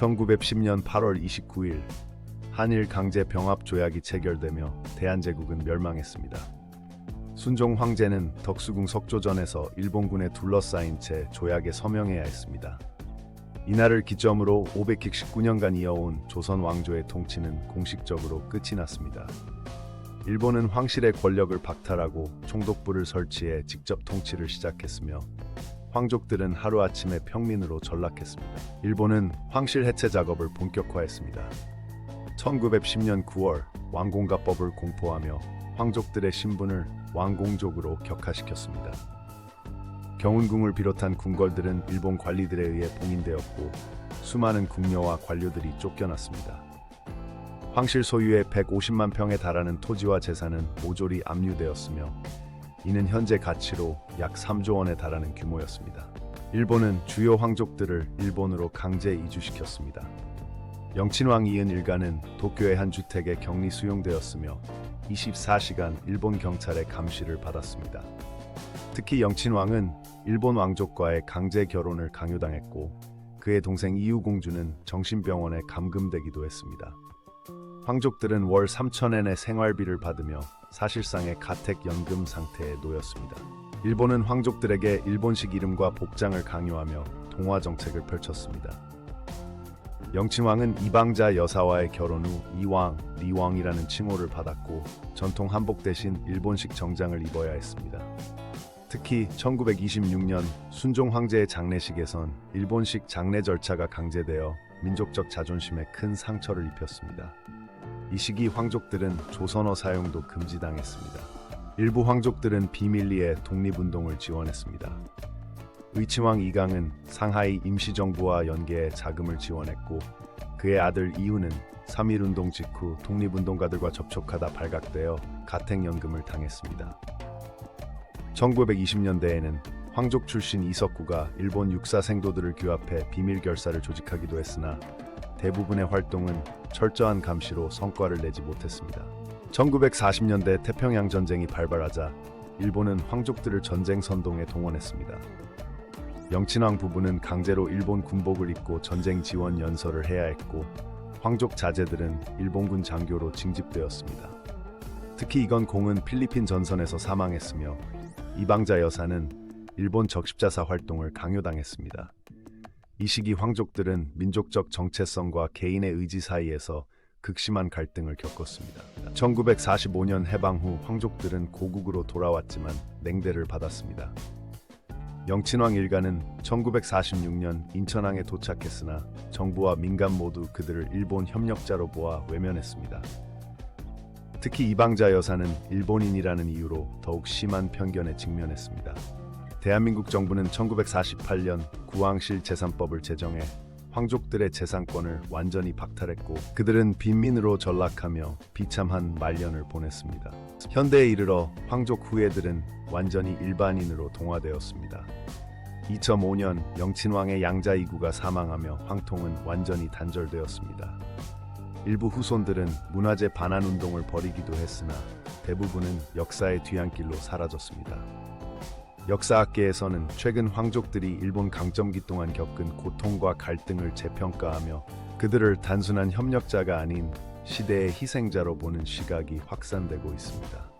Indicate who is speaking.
Speaker 1: 1910년 8월 29일 한일 강제 병합 조약이 체결되며 대한제국은 멸망했습니다. 순종 황제는 덕수궁 석조전에서 일본군에 둘러싸인 채 조약에 서명해야 했습니다. 이날을 기점으로 519년간 이어온 조선 왕조의 통치는 공식적으로 끝이 났습니다. 일본은 황실의 권력을 박탈하고 총독부를 설치해 직접 통치를 시작했으며 황족들은 하루아침에 평민으로 전락했습니다. 일본은 황실 해체 작업을 본격화했습니다. 1910년 9월 왕공가법을 공포하며 황족들의 신분을 왕공족으로 격화시켰습니다. 경운궁을 비롯한 궁궐들은 일본 관리들에 의해 봉인되었고 수많은 궁녀와 관료들이 쫓겨났습니다. 황실 소유의 150만 평에 달하는 토지와 재산은 모조리 압류되었으며 이는 현재 가치로 약 3조 원에 달하는 규모였습니다. 일본은 주요 황족들을 일본으로 강제 이주시켰습니다. 영친왕 이은 일가는 도쿄의 한 주택에 격리 수용되었으며 24시간 일본 경찰의 감시를 받았습니다. 특히 영친왕은 일본 왕족과의 강제 결혼을 강요당했고 그의 동생 이유 공주는 정신병원에 감금되기도 했습니다. 황족들은 월 3천엔의 생활비를 받으며 사실상의 가택연금 상태에 놓였습니다. 일본은 황족들에게 일본식 이름과 복장을 강요하며 동화 정책을 펼쳤습니다. 영친왕은 이방자 여사와의 결혼 후 이왕, 리왕이라는 칭호를 받았고 전통 한복 대신 일본식 정장을 입어야 했습니다. 특히 1926년 순종 황제의 장례식에선 일본식 장례 절차가 강제되어 민족적 자존심에 큰 상처를 입혔습니다. 이 시기 황족들은 조선어 사용도 금지당했습니다. 일부 황족들은 비밀리에 독립운동을 지원했습니다. 의치왕 이강은 상하이 임시정부와 연계해 자금을 지원했고 그의 아들 이훈은 3.1운동 직후 독립운동가들과 접촉하다 발각되어 가택연금을 당했습니다. 1920년대에는 황족 출신 이석구가 일본 육사 생도들을 규합해 비밀 결사를 조직하기도 했으나 대부분의 활동은 철저한 감시로 성과를 내지 못했습니다. 1940년대 태평양 전쟁이 발발하자 일본은 황족들을 전쟁 선동에 동원했습니다. 영친왕 부부는 강제로 일본 군복을 입고 전쟁 지원 연설을 해야 했고 황족 자제들은 일본군 장교로 징집되었습니다. 특히 이건 공은 필리핀 전선에서 사망했으며 이방자 여사는 일본 적십자사 활동을 강요당했습니다. 이 시기 황족들은 민족적 정체성과 개인의 의지 사이에서 극심한 갈등을 겪었습니다. 1945년 해방 후 황족들은 고국으로 돌아왔지만 냉대를 받았습니다. 영친왕 일가는 1946년 인천항에 도착했으나 정부와 민간 모두 그들을 일본 협력자로 보아 외면했습니다. 특히 이방자 여사는 일본인이라는 이유로 더욱 심한 편견에 직면했습니다. 대한민국 정부는 1948년 구황실 재산법을 제정해 황족들의 재산권을 완전히 박탈했고 그들은 빈민으로 전락하며 비참한 말년을 보냈습니다. 현대에 이르러 황족 후예들은 완전히 일반인으로 동화되었습니다. 2005년 영친왕의 양자 이구가 사망하며 황통은 완전히 단절되었습니다. 일부 후손들은 문화재 반환 운동을 벌이기도 했으나 대부분은 역사의 뒤안길로 사라졌습니다. 역사학계에서는 최근 황족들이 일본 강점기 동안 겪은 고통과 갈등을 재평가하며 그들을 단순한 협력자가 아닌 시대의 희생자로 보는 시각이 확산되고 있습니다.